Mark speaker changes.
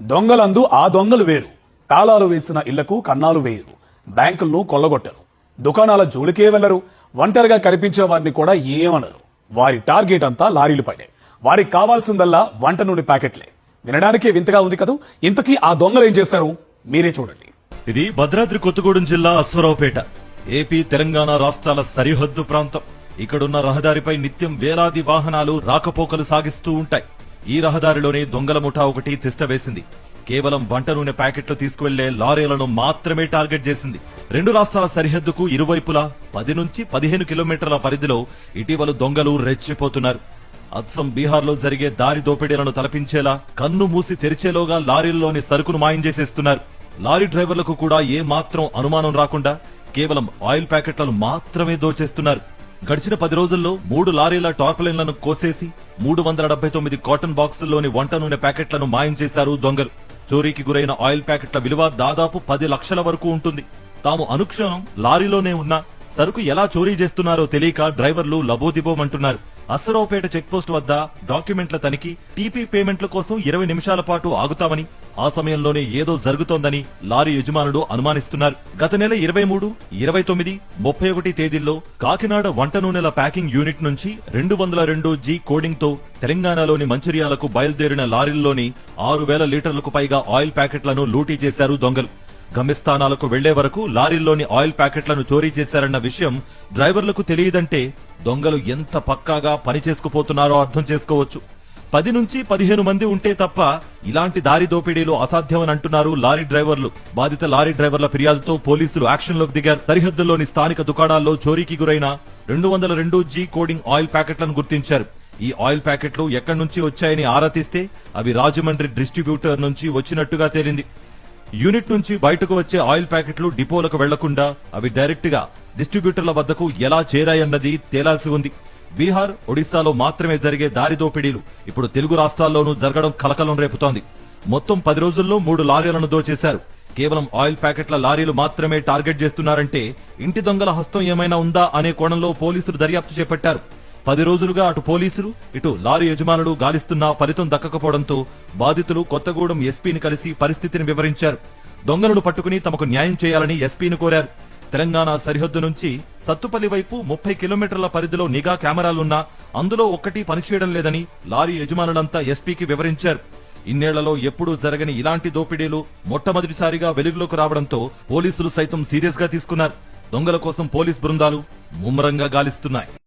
Speaker 1: దొంగలందు ఆ దొంగలు వేరు. తాళాలు వేసిన ఇళ్ళకు కన్నాలు వేయరు. బ్యాంకులను కొల్లగొట్టరు. దుకాణాల జోలికే వెళ్ళరు ఒంటరిగా కనిపించే వారిని కూడా ఏమనరు. వారి టార్గెట్ అంతా లారీలు పడే వారికి కావాల్సిందల్లా వంట నుండి ప్యాకెట్లే. వినడానికే వింతగా ఉంది కదూ? ఇంతకీ ఆ దొంగలు ఏం చేశారు మీరే చూడండి.
Speaker 2: ఇది భద్రాద్రి కొత్తగూడెం జిల్లా అశ్వరావుపేట ఏపీ తెలంగాణ రాష్ట్రాల సరిహద్దు ప్రాంతం. ఇక్కడున్న రహదారిపై నిత్యం వేలాది వాహనాలు రాకపోకలు సాగిస్తూ ఉంటాయి. ఈ రహదారిలోనే దొంగల ముఠా ఒకటి తిష్ట వేసింది. కేవలం వంట నూనె ప్యాకెట్లు తీసుకువెళ్ళే లారీలను మాత్రమే టార్గెట్ చేసింది. రెండు రాష్ట్రాల సరిహద్దుకు ఇరువైపులా పది నుంచి పదిహేను కిలోమీటర్ల పరిధిలో ఇటీవల దొంగలు రెచ్చిపోతున్నారు. అత్సం బీహార్లో జరిగే దారి దోపిడీలను తలపించేలా కన్ను మూసి తెరిచేలోగా లారీల్లోని సరుకును మాయం చేసేస్తున్నారు. లారీ డ్రైవర్లకు కూడా ఏ మాత్రం అనుమానం రాకుండా కేవలం ఆయిల్ ప్యాకెట్లను మాత్రమే దోచేస్తున్నారు. గడిచిన పది రోజుల్లో మూడు లారీల టార్పలైన్లను కోసేసి మూడు వందల డెబ్బై తొమ్మిది కాటన్ బాక్సుల్లోని వంట నూనె ప్యాకెట్లను మాయం చేశారు దొంగలు. చోరీకి గురైన ఆయిల్ ప్యాకెట్ల విలువ దాదాపు పది లక్షల వరకు ఉంటుంది. తాము అనుక్షణం లారీలోనే ఉన్నా సరుకు ఎలా చోరీ చేస్తున్నారో తెలియక డ్రైవర్లు లబోదిబోమంటున్నారు. అసరావుపేట చెక్పోస్ట్ వద్ద డాక్యుమెంట్ల తనిఖీ టీపీ పేమెంట్ల కోసం ఇరవై నిమిషాల పాటు ఆగుతామని ఆ సమయంలోనే ఏదో జరుగుతోందని లారీ యజమానుడు అనుమానిస్తున్నారు. గత నెల ఇరవై మూడు ఇరవై తొమ్మిది ముప్పై ఒకటి తేదీల్లో కాకినాడ వంట నూనెల ప్యాకింగ్ యూనిట్ నుంచి రెండు వందల రెండు జీ కోడింగ్తో తెలంగాణలోని మంచిర్యాలకు బయలుదేరిన లారీల్లోని ఆరు వేల లీటర్లకు పైగా ఆయిల్ ప్యాకెట్లను లూటీ చేశారు దొంగలు. గమ్యస్థానాలకు వెళ్ళే వరకు లారీల్లోని ఆయిల్ ప్యాకెట్లను చోరీ చేశారన్న విషయం డ్రైవర్లకు తెలియదంటే దొంగలు ఎంత పక్కాగా పని చేసుకుపోతున్నారో అర్థం చేసుకోవచ్చు. పది నుంచి పదిహేను మంది ఉంటే తప్ప ఇలాంటి దారి దోపిడీలు అసాధ్యమని అంటున్నారు లారీ డ్రైవర్లు. బాధిత లారీ డ్రైవర్ల ఫిర్యాదుతో పోలీసులు యాక్షన్లోకి దిగారు. సరిహద్దుల్లోని స్థానిక దుకాణాల్లో చోరీకి గురైన రెండు వందల రెండు జీ కోడింగ్ ఆయిల్ ప్యాకెట్లను గుర్తించారు. ఈ ఆయిల్ ప్యాకెట్లు ఎక్కడి నుంచి వచ్చాయని ఆరా తీస్తే అవి రాజమండ్రి డిస్ట్రిబ్యూటర్ నుంచి వచ్చినట్టుగా తేలింది. యూనిట్ నుంచి బయటకు వచ్చే ఆయిల్ ప్యాకెట్లు డిపోలకు వెళ్ళకుండా అవి డైరెక్ట్గా డిస్ట్రిబ్యూటర్ల వద్దకు ఎలా చేరాయన్నది తేలాల్సి ఉంది. బీహార్ ఒడిశాలో మాత్రమే జరిగే దారి దోపిడీలు ఇప్పుడు తెలుగు రాష్ట్రాల్లోనూ జరగడం కలకలం రేపుతోంది. మొత్తం పది రోజుల్లో మూడు లారీలను దోచేశారు. కేవలం ఆయిల్ ప్యాకెట్ల లారీలు మాత్రమే టార్గెట్ చేస్తున్నారంటే ఇంటి దొంగల హస్తం ఏమైనా ఉందా అనే కోణంలో పోలీసులు దర్యాప్తు చేపట్టారు. పది రోజులుగా అటు పోలీసులు ఇటు లారీ యజమానులు గాలిస్తున్నా ఫలితం దక్కకపోవడంతో బాధితులు కొత్తగూడెం ఎస్పీని కలిసి పరిస్థితిని వివరించారు. దొంగలను పట్టుకుని తమకు న్యాయం చేయాలని ఎస్పీని కోరారు. తెలంగాణ సరిహద్దు నుంచి సత్తుపల్లి వైపు ముప్పై కిలోమీటర్ల పరిధిలో నిఘా కెమెరాలున్నా అందులో ఒక్కటి పనిచేయడం లేదని లారీ యజమానులంతా ఎస్పీకి వివరించారు. ఇన్నేళ్ళలో ఎప్పుడూ జరగని ఇలాంటి దోపిడీలు మొట్టమొదటిసారిగా వెలుగులోకి రావడంతో పోలీసులు సైతం సీరియస్గా తీసుకున్నారు. దొంగల కోసం పోలీస్ బృందాలు ముమ్మరంగా గాలిస్తున్నాయి.